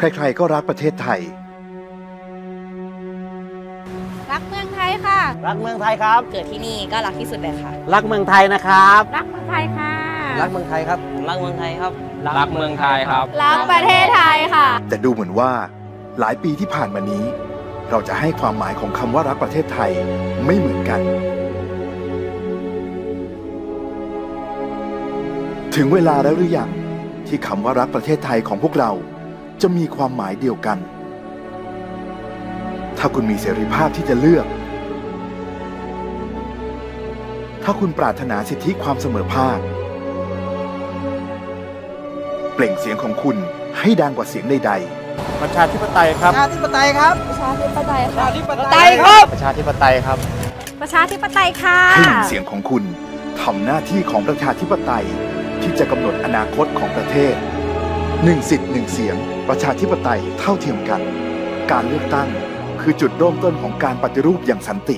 ใครๆก็รักประเทศไทย รักเมืองไทยค่ะ รักเมืองไทยครับ เกิดที่นี่ก็รักที่สุดเลยค่ะ รักเมืองไทยนะครับ รักเมืองไทยค่ะ รักเมืองไทยครับ รักเมืองไทยครับ รักเมืองไทยครับ รักประเทศไทยค่ะ แต่ดูเหมือนว่าหลายปีที่ผ่านมานี้ เราจะให้ความหมายของคำว่ารักประเทศไทยไม่เหมือนกัน ถึงเวลาแล้วหรือยังที่คำว่ารักประเทศไทยของพวกเรา จะมีความหมายเดียวกัน ถ้าคุณมีเสรีภาพที่จะเลือก ถ้าคุณปรารถนาสิทธิความเสมอภาค เปล่งเสียงของคุณให้ดังกว่าเสียงใดๆ ประชาธิปไตยครับ ประชาธิปไตยครับ ประชาธิปไตยค่ะประชาธิปไตยครับ ประชาธิปไตยครับ ประชาธิปไตยค่ะให้นำเสียงของคุณทำหน้าที่ของประชาธิปไตยที่จะกำหนดอนาคตของประเทศ หนึ่งสิทธิ์หนึ่งเสียง ประชาธิปไตยเท่าเทียมกัน การเลือกตั้งคือจุดเริ่มต้นของการปฏิรูปอย่างสันติ